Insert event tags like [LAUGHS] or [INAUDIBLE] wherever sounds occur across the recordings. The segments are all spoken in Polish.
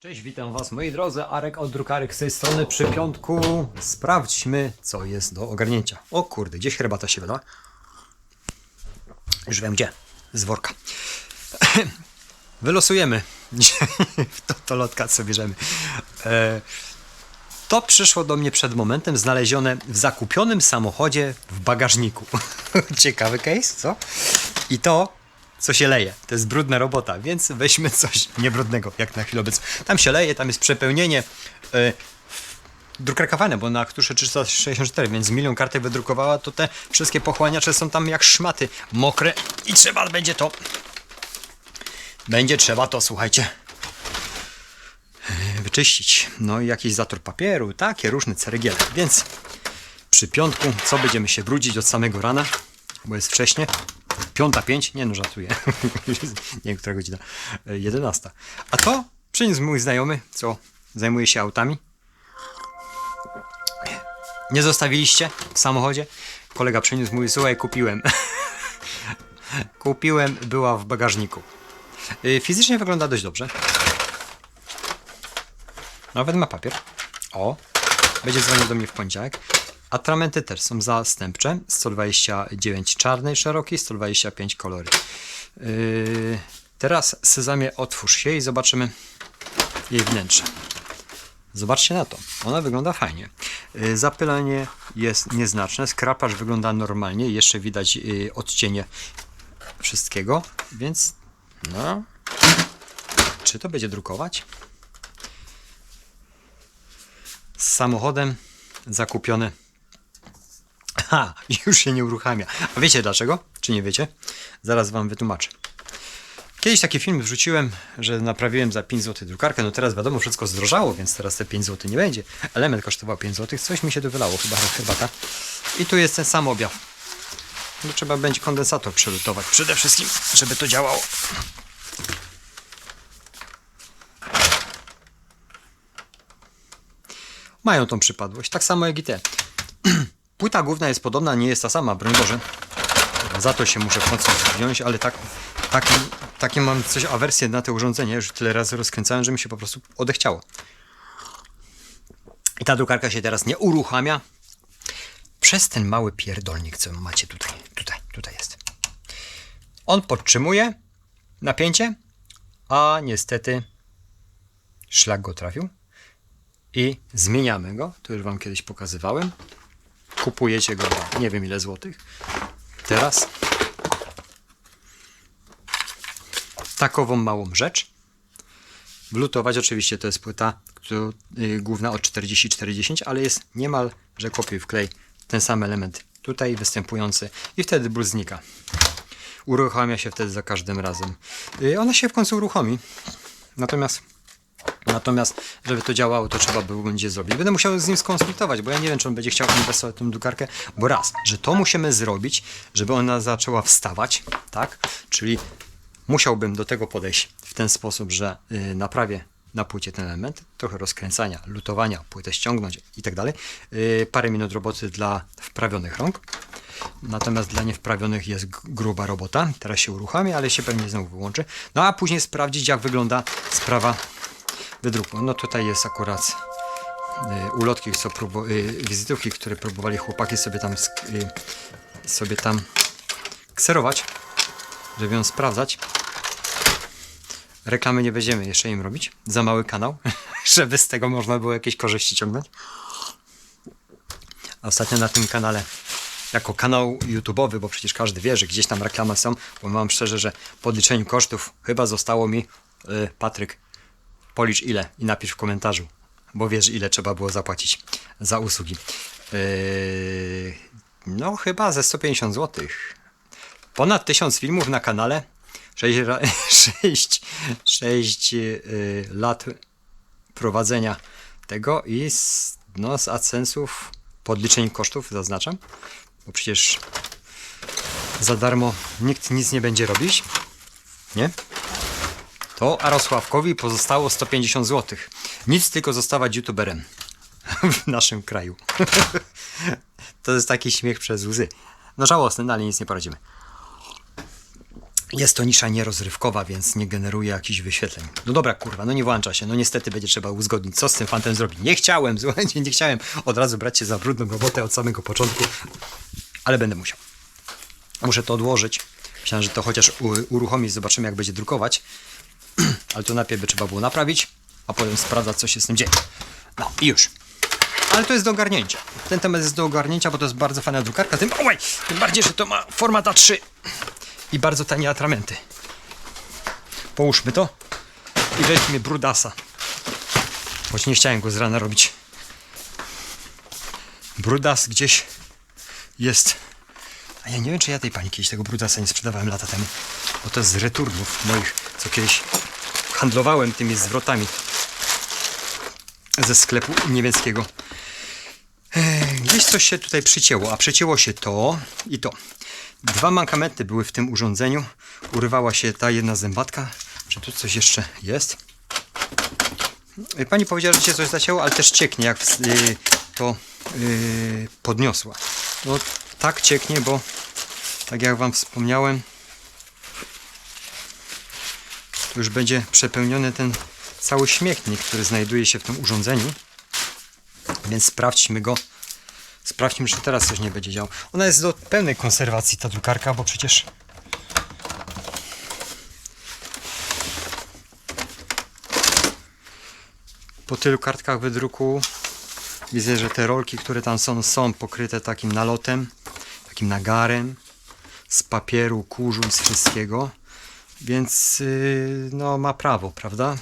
Cześć, witam Was moi drodzy, Arek od drukarek z tej strony przy piątku. Sprawdźmy, co jest do ogarnięcia. O kurde, gdzieś herbata się wylała? Już wiem gdzie, z worka. [LAUGHS] Wylosujemy [LAUGHS] to, to lotka, co bierzemy. E, to przyszło do mnie przed momentem, znalezione w zakupionym samochodzie w bagażniku. [LAUGHS] Ciekawy case, co? I to, co się leje. To jest brudna robota, więc weźmy coś niebrudnego, jak na chwilę obecną. Tam się leje, tam jest przepełnienie. Yy, drukarka fajna, bo na Aktusze 364, więc milion kartek wydrukowała, to te wszystkie pochłaniacze są tam jak szmaty, mokre i trzeba będzie to... Będzie trzeba to, słuchajcie, wyczyścić. No i jakiś zator papieru, takie różne ceregiele. Więc przy piątku, co będziemy się brudzić od samego rana, bo jest wcześnie. Piąta pięć, nie no żartuję. [LAUGHS] nie wiem, która godzina. E, Jedenasta. A to przyniósł mój znajomy, co zajmuje się autami. Nie zostawiliście w samochodzie? Kolega przyniósł mój, słuchaj, kupiłem. [LAUGHS] kupiłem, była w bagażniku. Y, Fizycznie wygląda dość dobrze. Nawet ma papier. O, będzie dzwonił do mnie w poniedziałek. Atramenty też są zastępcze. 129 czarny, szeroki, 125 kolory. Yy, teraz Sezamie otwórz się i zobaczymy jej wnętrze. Zobaczcie na to. Ona wygląda fajnie. Yy, zapylenie jest nieznaczne. Skrapacz wygląda normalnie. Jeszcze widać yy, odcienie wszystkiego. Więc no. Czy to będzie drukować? Z samochodem zakupiony Ha, już się nie uruchamia. A wiecie dlaczego? Czy nie wiecie? Zaraz wam wytłumaczę. Kiedyś taki film wrzuciłem, że naprawiłem za 5 zł drukarkę. No teraz wiadomo, wszystko zdrożało, więc teraz te 5 zł nie będzie. Element kosztował 5 zł. Coś mi się tu wylało, chyba herbata. I tu jest ten sam objaw. No, trzeba będzie kondensator przelutować przede wszystkim, żeby to działało. Mają tą przypadłość, tak samo jak i te. Płyta główna jest podobna, nie jest ta sama, broń Boże. Za to się muszę końcu wziąć, ale tak, taki, takie mam coś awersję na te urządzenie, już tyle razy rozkręcałem, że mi się po prostu odechciało. I ta drukarka się teraz nie uruchamia przez ten mały pierdolnik, co macie tutaj. Tutaj, tutaj jest. On podtrzymuje napięcie, a niestety szlak go trafił. I zmieniamy go. To już Wam kiedyś pokazywałem kupujecie go za nie wiem ile złotych. Teraz takową małą rzecz. Blutować oczywiście to jest płyta która, y, główna od 40-40, ale jest niemal, że kopiuj w klej ten sam element tutaj występujący i wtedy ból znika. Uruchamia się wtedy za każdym razem. Y, ona się w końcu uruchomi. Natomiast Natomiast, żeby to działało, to trzeba było będzie zrobić. Będę musiał z nim skonsultować, bo ja nie wiem, czy on będzie chciał inwestować w tę drukarkę, bo raz, że to musimy zrobić, żeby ona zaczęła wstawać, tak? Czyli musiałbym do tego podejść w ten sposób, że yy, naprawię na płycie ten element, trochę rozkręcania, lutowania, płytę ściągnąć i tak dalej. Yy, parę minut roboty dla wprawionych rąk. Natomiast dla niewprawionych jest gruba robota. Teraz się uruchamia, ale się pewnie znowu wyłączy. No a później sprawdzić, jak wygląda sprawa wydruku. No tutaj jest akurat y, ulotki, co próbu- y, wizytówki, które próbowali chłopaki sobie tam y, sobie tam kserować, żeby ją sprawdzać. Reklamy nie będziemy jeszcze im robić. Za mały kanał, [LAUGHS] żeby z tego można było jakieś korzyści ciągnąć. A Ostatnio na tym kanale, jako kanał YouTube'owy, bo przecież każdy wie, że gdzieś tam reklamy są, bo mam szczerze, że po liczeniu kosztów chyba zostało mi, y, Patryk, policz ile i napisz w komentarzu, bo wiesz ile trzeba było zapłacić za usługi. Yy, no chyba ze 150 zł. Ponad 1000 filmów na kanale, 6, 6, 6 yy, lat prowadzenia tego i z, no, z podliczeń kosztów zaznaczam, bo przecież za darmo nikt nic nie będzie robić, nie? To Arosławkowi pozostało 150 zł. Nic tylko zostawać youtuberem [LAUGHS] w naszym kraju. [LAUGHS] to jest taki śmiech przez łzy. No żałosny, no ale nic nie poradzimy. Jest to nisza nierozrywkowa, więc nie generuje jakichś wyświetleń. No dobra, kurwa, no nie włącza się. No niestety będzie trzeba uzgodnić, co z tym fantem zrobić. Nie chciałem, [LAUGHS] słuchajcie, nie chciałem od razu brać się za brudną robotę od samego początku, ale będę musiał. Muszę to odłożyć. Myślałem, że to chociaż uruchomić, zobaczymy jak będzie drukować. [CLEARS THROAT] Ale to najpierw by trzeba było naprawić, a potem sprawdzać, co się z tym dzieje. No i już. Ale to jest do ogarnięcia. Ten temat jest do ogarnięcia, bo to jest bardzo fajna drukarka. Tym, oj, tym bardziej, że to ma format A3 i bardzo tanie atramenty. Połóżmy to i weźmy brudasa. Choć nie chciałem go z rana robić. Brudas gdzieś jest. A ja nie wiem, czy ja tej pani kiedyś tego brudasa nie sprzedawałem lata temu. Bo to jest z returnów moich, co kiedyś handlowałem tymi zwrotami ze sklepu niemieckiego. Gdzieś coś się tutaj przycięło, a przycięło się to i to. Dwa mankamenty były w tym urządzeniu. Urywała się ta jedna zębatka. Czy tu coś jeszcze jest? Pani powiedziała, że się coś zacięło, ale też cieknie, jak y, to y, podniosła. No tak cieknie, bo tak jak Wam wspomniałem, to już będzie przepełniony ten cały śmietnik, który znajduje się w tym urządzeniu. Więc sprawdźmy go. Sprawdźmy, czy teraz coś nie będzie działo. Ona jest do pełnej konserwacji, ta drukarka, bo przecież po tylu kartkach wydruku widzę, że te rolki, które tam są, są pokryte takim nalotem, takim nagarem z papieru, kurzu z wszystkiego. Więc yy, no ma prawo, prawda?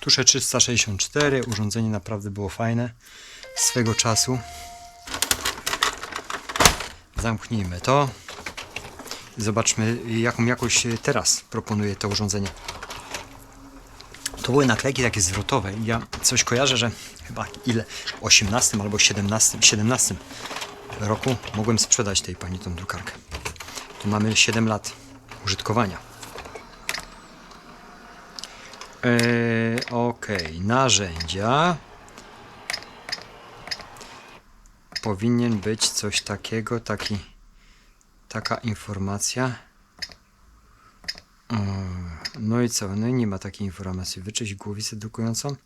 Tusze 364, urządzenie naprawdę było fajne swego czasu. Zamknijmy to. Zobaczmy, jaką jakość teraz proponuje to urządzenie. To były naklejki takie zwrotowe. Ja coś kojarzę, że chyba ile? W 18 albo 17, 17 roku mogłem sprzedać tej pani tą drukarkę. Tu mamy 7 lat użytkowania. Eee, Okej, narzędzia. Powinien być coś takiego, taki, taka informacja. Mm, No i co? No i nie ma takiej informacji. Wyczyść głowicę drukującą.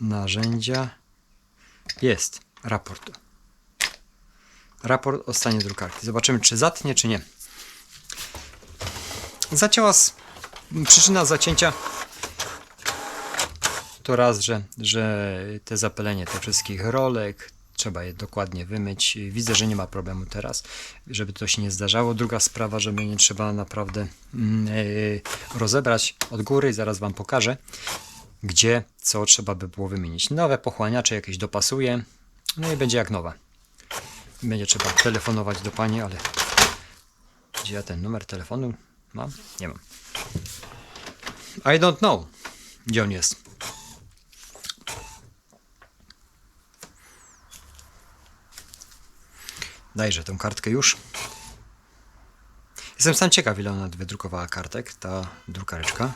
Narzędzia. Jest. Raport. Raport o stanie drukarki. Zobaczymy, czy zatnie, czy nie. Zacięła. Przyczyna zacięcia to raz, że, że te zapylenie tych wszystkich rolek trzeba je dokładnie wymyć. Widzę, że nie ma problemu teraz, żeby to się nie zdarzało. Druga sprawa, żeby nie trzeba naprawdę yy, rozebrać od góry i zaraz Wam pokażę, gdzie co trzeba by było wymienić. Nowe pochłaniacze jakieś dopasuje, no i będzie jak nowa. Będzie trzeba telefonować do Pani, ale gdzie ja ten numer telefonu mam? Nie mam. I don't know, gdzie on jest. Dajże tą kartkę już. Jestem sam ciekaw, ile ona wydrukowała kartek, ta drukareczka.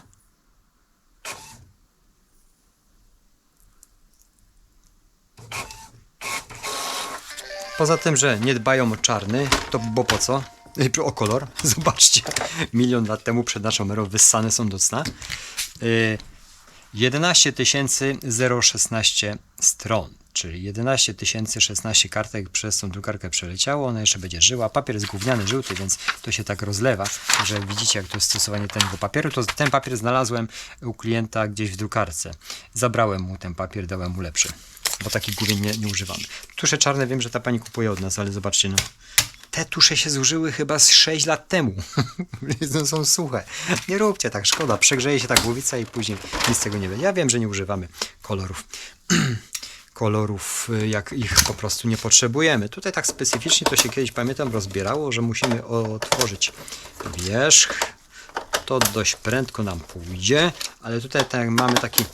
Poza tym, że nie dbają o czarny, to bo po co? Y, O kolor. [LAUGHS] Zobaczcie, milion lat temu przed naszą erą wyssane są do cna. Y, 11 016 stron, czyli 11 016 kartek przez tą drukarkę przeleciało, ona jeszcze będzie żyła. Papier jest gówniany, żółty, więc to się tak rozlewa, że widzicie jak to jest stosowanie tego papieru. To ten papier znalazłem u klienta gdzieś w drukarce. Zabrałem mu ten papier, dałem mu lepszy, bo taki głównie nie, nie używamy. Tusze czarne wiem, że ta pani kupuje od nas, ale zobaczcie, no te tusze się zużyły chyba z 6 lat temu. [LAUGHS] No, są suche. Nie róbcie tak, szkoda. Przegrzeje się ta głowica i później nic z tego nie będzie. Ja wiem, że nie używamy kolorów. [CLEARS THROAT] kolorów, y, jak ich po prostu nie potrzebujemy. Tutaj tak specyficznie to się kiedyś, pamiętam, rozbierało, że musimy otworzyć wierzch. To dość prędko nam pójdzie, ale tutaj tak mamy taki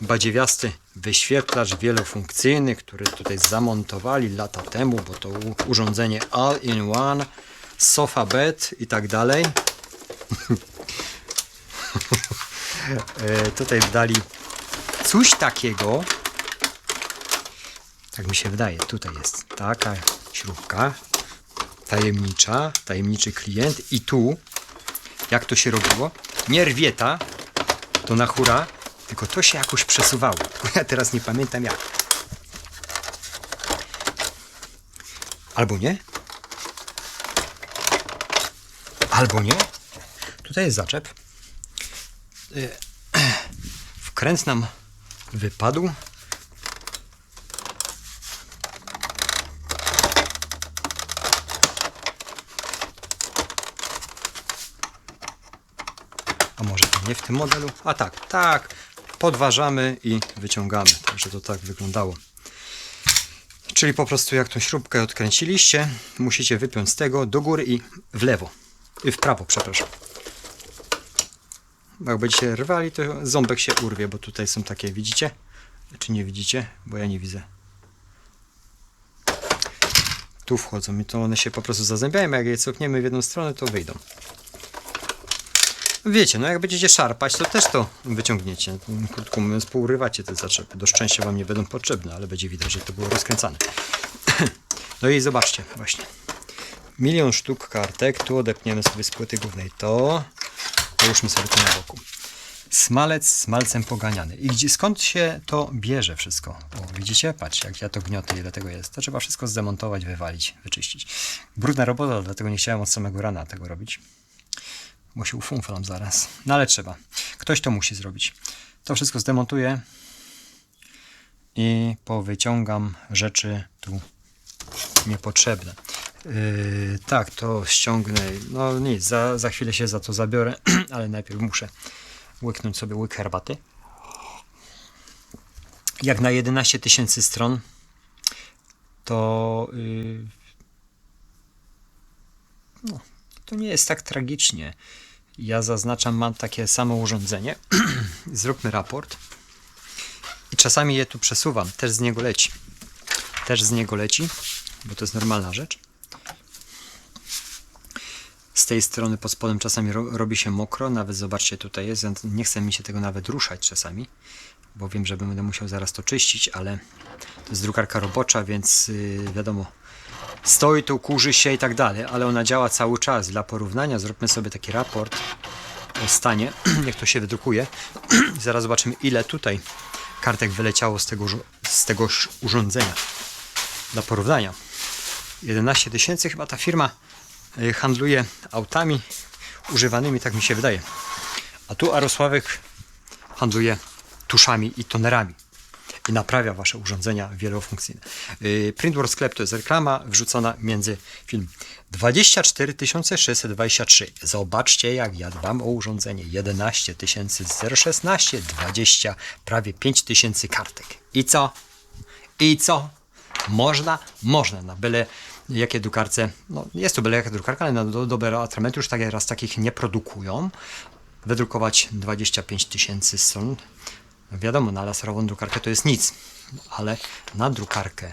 badziewiasty wyświetlacz wielofunkcyjny, który tutaj zamontowali lata temu, bo to urządzenie all-in-one, sofa bed i tak dalej. [LAUGHS] E, tutaj dali coś takiego. Tak mi się wydaje. Tutaj jest taka śrubka. tajemnicza, tajemniczy klient i tu, jak to się robiło, nie rwieta, to na hura, tylko to się jakoś przesuwało. Ja teraz nie pamiętam jak. Albo nie? Albo nie? Tutaj jest zaczep. [CLEARS THROAT] Y, Wkręt nam wypadł. A może to nie w tym modelu? A tak, tak. Podważamy i wyciągamy. Także to tak wyglądało. Czyli po prostu jak tą śrubkę odkręciliście, musicie wypiąć z tego do góry i w lewo. I w prawo, przepraszam. Jak będziecie rwali, to ząbek się urwie, bo tutaj są takie, widzicie? Czy nie widzicie? Bo ja nie widzę. Tu wchodzą i to one się po prostu zazębiają. Jak je cofniemy w jedną stronę, to wyjdą. Wiecie, no jak będziecie szarpać, to też to wyciągniecie. Krótko mówiąc, pourywacie te zaczepy. Do szczęścia wam nie będą potrzebne, ale będzie widać, że to było rozkręcane. [CLEARS THROAT] No i zobaczcie, właśnie. Milion sztuk kartek. Tu odepniemy sobie z płyty głównej to. Połóżmy sobie to na boku. Smalec smalcem poganiany. I gdzie, skąd się to bierze wszystko? O, widzicie? Patrzcie, jak ja to gniotę, ile tego jest. To trzeba wszystko zdemontować, wywalić, wyczyścić. Brudna robota, dlatego nie chciałem od samego rana tego robić się ufunflam zaraz. No ale trzeba. Ktoś to musi zrobić. To wszystko zdemontuję i powyciągam rzeczy tu niepotrzebne. Yy, tak, to ściągnę. No nic, za, za chwilę się za to zabiorę, [CLEARS THROAT] ale najpierw muszę łyknąć sobie łyk herbaty. Jak na 11 tysięcy stron, to yy, no, to nie jest tak tragicznie. Ja zaznaczam, mam takie samo urządzenie. [CLEARS THROAT] Zróbmy raport. I czasami je tu przesuwam. Też z niego leci. Też z niego leci, bo to jest normalna rzecz. Z tej strony pod spodem czasami ro robi się mokro. Nawet zobaczcie, tutaj jest. Nie chce mi się tego nawet ruszać czasami, bo wiem, że będę musiał zaraz to czyścić, ale to jest drukarka robocza, więc yy, wiadomo, stoi tu, kurzy się i tak dalej, ale ona działa cały czas. Dla porównania zróbmy sobie taki raport o stanie, [CLEARS THROAT] niech to się wydrukuje. [CLEARS THROAT] Zaraz zobaczymy, ile tutaj kartek wyleciało z tego, z tego urządzenia. Dla porównania. 11 tysięcy chyba ta firma y, handluje autami używanymi, tak mi się wydaje. A tu Arosławek handluje tuszami i tonerami i naprawia wasze urządzenia wielofunkcyjne. Yy, Printworld Sklep to jest reklama wrzucona między film 24 623. Zobaczcie jak ja dbam o urządzenie 11 016 20 prawie 5000 kartek. I co? I co? Można? Można na byle jakie drukarce, no jest to byle jaka drukarka, ale na do, dobre atramenty już tak raz takich nie produkują. Wydrukować 25 tysięcy stron Wiadomo, na laserową drukarkę to jest nic, ale na drukarkę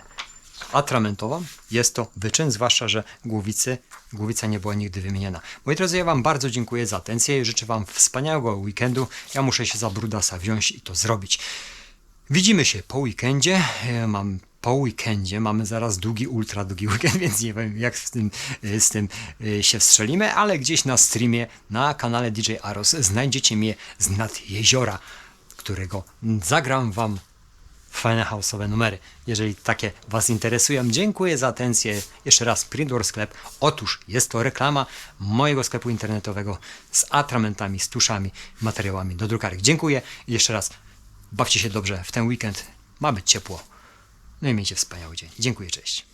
atramentową jest to wyczyn, zwłaszcza, że głowicy, głowica nie była nigdy wymieniana. Moi drodzy, ja Wam bardzo dziękuję za atencję i życzę Wam wspaniałego weekendu. Ja muszę się za brudasa wziąć i to zrobić. Widzimy się po weekendzie. Mam po weekendzie, mamy zaraz długi, ultra długi weekend, [LAUGHS] więc nie wiem jak z tym, z tym y, się wstrzelimy, ale gdzieś na streamie na kanale DJ Aros znajdziecie mnie z nad jeziora którego zagram Wam fajne house'owe numery. Jeżeli takie Was interesują, dziękuję za atencję. Jeszcze raz, Printware Sklep. Otóż jest to reklama mojego sklepu internetowego z atramentami, z tuszami, materiałami do drukarek. Dziękuję i jeszcze raz bawcie się dobrze w ten weekend. Ma być ciepło. No i miejcie wspaniały dzień. Dziękuję, cześć.